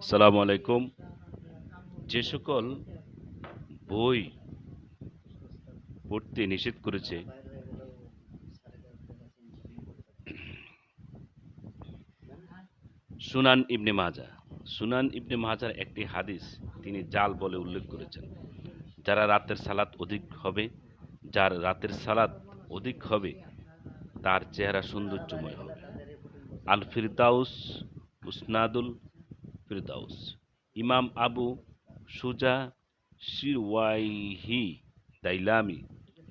আসসালামু আলাইকুম। যে সকল বই পড়তে নিষেধ করেছে, সুনান ইবনে মাজা সুনান ইবনে মাজার একটি হাদিস তিনি জাল বলে উল্লেখ করেছেন। যারা রাতের সালাত অধিক হবে, যার রাতের সালাত অধিক হবে, তার চেহারা সৌন্দর্যময় হবে। আল ফিরদাউস উসনাদুল ফিরদাউস ইমাম আবু সুজা শিরওয়াইহি দাইলামি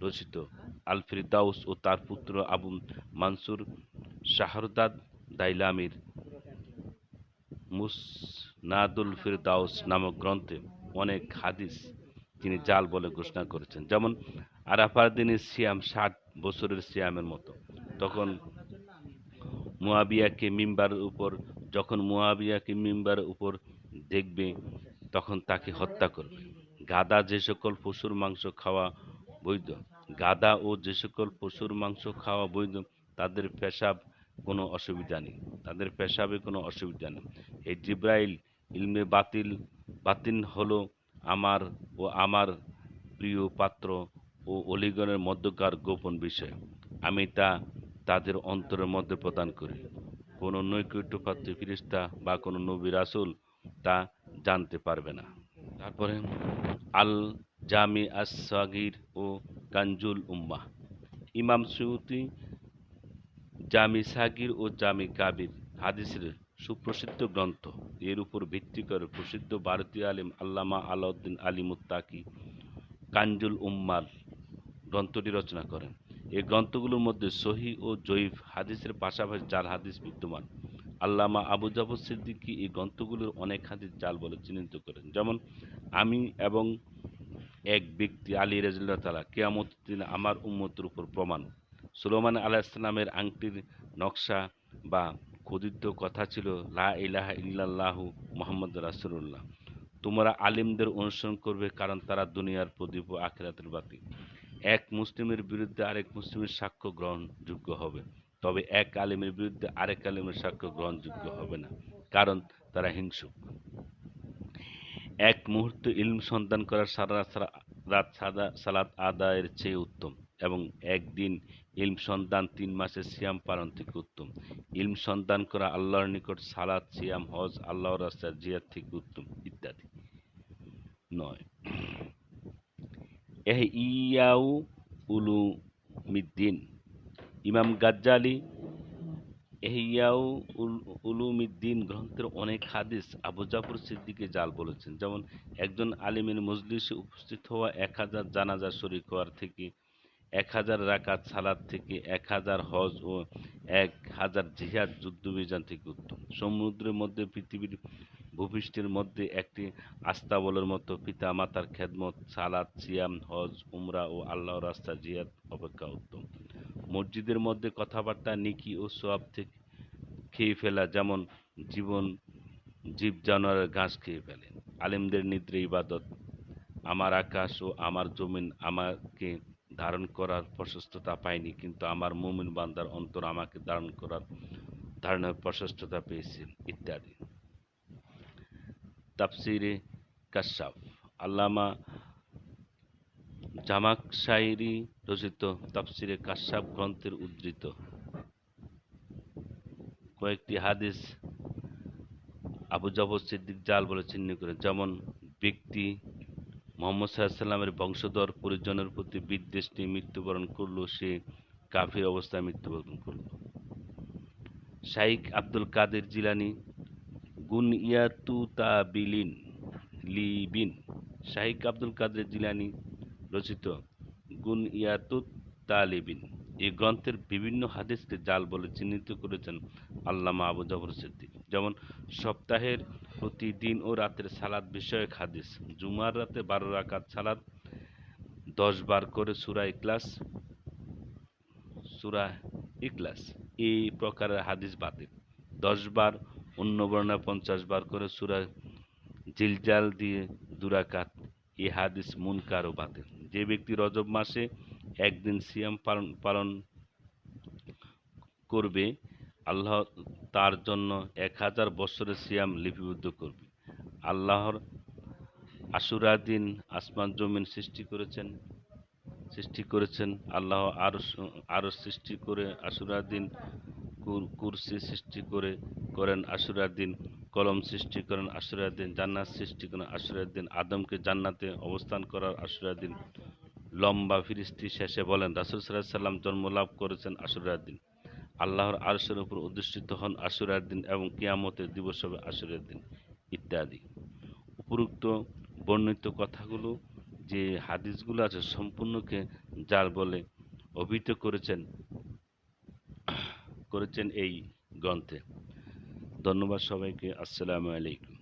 রচিত। আল ফিরদাউস ও তার পুত্র আবু মানসুর শাহরদাদ দাইলামির মুসনাদুল ফিরদাউস নামক গ্রন্থে অনেক হাদিস তিনি জাল বলে ঘোষণা করেছেন। যেমন, আরাফার দিনের সিয়াম ষাট বছরের সিয়ামের মতো। তখন মুয়াবিয়াকে মিম্বারের উপর যখন মুয়াবিয়াকে মিম্বারের উপর দেখবে, তখন তাকে হত্যা করবে। গাদা যে সকল পশুর মাংস খাওয়া বৈধ, গাদা ও যে সকল পশুর মাংস খাওয়া বৈধ, তাদের পেশাব কোনো অসুবিধা নেই। তাদের পেশাবে কোনো অসুবিধা নেই। এই জিব্রাইল ইলমে বাতিল বাতিন হলো আমার ও আমার প্রিয় পাত্র ও অলিগণের মধ্যকার গোপন বিষয়। আমি তা তাদের অন্তরের মধ্যে প্রদান করি। কোনো নৈকট্যপ্রাপ্ত ফিরিস্তা বা কোনো নবী রাসুল তা জানতে পারবে না। তারপরে আল জামি আস সাগির ও কাঞ্জুল উম্মাহ। ইমাম সুয়ুতি, জামি সাগির ও জামি কাবির হাদিসের সুপ্রসিদ্ধ গ্রন্থ। এর উপর ভিত্তি করে প্রসিদ্ধ ভারতীয় আলিম আল্লামা আলাউদ্দিন আলী মুত্তাকি কাঞ্জুল উম্মার গ্রন্থটি রচনা করেন। এই গ্রন্থগুলোর মধ্যে সহি ও জয়ীফ হাদিসের পাশাপাশি জাল হাদিস বিদ্যমান। আল্লামা আবু জাফর সিদ্দিকী এই গ্রন্থগুলোর অনেক হাদিস জাল বলে চিহ্নিত করেন। যেমন, আমি এবং এক ব্যক্তি আলী রাজিল্লাহ তালা কেয়ামত দিন আমার উম্মতের উপর প্রমাণ। সুলেমান আলাহ ইসলামের আংটির নকশা বা খোদিত কথা ছিল, লা ইলাহা ইল্লাল্লাহু মোহাম্মদ রাসুল্লাহ তোমরা আলিমদের অনুসরণ করবে, কারণ তারা দুনিয়ার প্রদীপ ও আখেরাতের বাতি। এক মুসলিমের বিরুদ্ধে আরেক মুসলিমের সাক্ষ্য গ্রহণযোগ্য হবে। তবে এক আলিমের বিরুদ্ধে আরেক আলিমের সাক্ষ্য গ্রহণযোগ্য হবে না, কারণ তারা হিংসুক। এক মুহূর্তে ইলম সন্ধান করার সারা রাত সাদা সালাত আদায়ের চেয়ে উত্তম এবং একদিন ইলম সন্ধান তিন মাসের সিয়াম পালন থেকে উত্তম। ইলম সন্ধান করা আল্লাহর নিকট সালাদ, সিয়াম, হজ, আল্লাহর রাস্তার জিয়াদ থেকে উত্তম ইত্যাদি। নয়। এহ ইয়াউ উলু মিদ্দিন ইমাম গাজ্জালি এহিয়াউ উলুমিদ্দিন গ্রন্থের অনেক হাদিস আবু জাফর সিদ্দিকে জাল বলেছেন। যেমন, একজন আলিমের মজলিসে উপস্থিত হওয়া এক হাজার জানাজা শরিক হওয়ার থেকে, এক হাজার রাকাত সালাদ থেকে, এক হাজার হজ ও এক হাজার জিহাদ যুদ্ধবিজান থেকে উত্তম। সমুদ্রের মধ্যে পৃথিবীর ভূপৃষ্ঠের মধ্যে একটি আস্তাবলের মতো পিতা মাতার খেদমত সালাদ সিয়াম, হজ, উমরা ও আল্লাহ রাস্তা জিয়াদ অপেক্ষা উত্তম। মসজিদের মধ্যে কথাবার্তা, নিকি ও সোয়াব থেকে খেয়ে ফেলা যেমন জীবন জীব জানোয়ারের ঘাস খেয়ে ফেলে। আলেমদের নিদ্রে ইবাদত। আমার আকাশ ও আমার জমিন আমাকে ধারণ করার প্রশস্ততা পায়নি কিন্তু আমার মুমিন বান্দার অন্তর আমাকে ধারণ করার ধারণের প্রশস্ততা পেয়েছে, ইত্যাদি। তাফসিরে কাশাফ। আল্লামা জামাক শাইরি রচিত তাফসিরে কাশাফ গ্রন্থের উদ্ধৃত। কয়েকটি হাদিস আবু জাফর সিদ্দিক জাল বলে চিহ্ন করে, যেমন ব্যক্তি মোহাম্মদ সাল্লামের বংশধর, পরিজনের প্রতি বিদ্বেষ নিয়ে মৃত্যুবরণ করল, সে কাফির অবস্থায় মৃত্যুবরণ করল। শাইক আব্দুল কাদের জিলানি গুন ইয়াতু তাবিলিন লিবিন। শাহিক আব্দুল কাদের জিলানি রচিত গুন ইয়াতুত তালিবিন এই গ্রন্থের বিভিন্ন হাদিসকে জাল বলে চিহ্নিত করেছেন আল্লামা আবু জাফর সিদ্দিক। যেমন, সপ্তাহের প্রতিদিন ও রাতের সালাদ বিষয়ক হাদিস, জুমার রাতে বারো রাকাত সালাদ, দশ বার করে সুরা ইকলাস সুরা ইকলাস এই প্রকারের হাদিস বাতিল। দশ বার অন্য বর্ণা পঞ্চাশ বার করে সুরা জিলজাল দিয়ে দুরাকাত এই হাদিস মুনকার ও বাতিল। যে ব্যক্তি রজব মাসে একদিন সিয়াম পালন পালন করবে, আল্লাহ তার জন্য এক হাজার বছরের সিয়াম লিপিবদ্ধ করবে। আল্লাহর আশুরা দিন আসমান জমিন সৃষ্টি করেছেন সৃষ্টি করেছেন, আল্লাহ আরও আরও সৃষ্টি করে আশুরা দিন কুরসি সৃষ্টি করে করেন আশুরার দিন, কলম সৃষ্টি করেন আশুরার দিন, জান্নাত সৃষ্টি করেন আশুরার দিন, আদমকে জান্নাতে অবস্থান করার আশুরার দিন। লম্বা ফিরিস্তি শেষে বলেন, রাসুল সাল্লাহ সাল্লাম জন্ম লাভ করেছেন আশুরার দিন। আল্লাহর আরশের উপর অধিষ্ঠিত হন আশুরার দিন এবং কিয়ামতের দিবস হবে আশুরের দিন, ইত্যাদি। উপরুক্ত বর্ণিত কথাগুলো যে হাদিসগুলো আছে সম্পূর্ণকে যার বলে অভিহিত করেছেন করেছেন এই গ্রন্থে। ধন্যবাদ সবাইকে। আসসালামু আলাইকুম।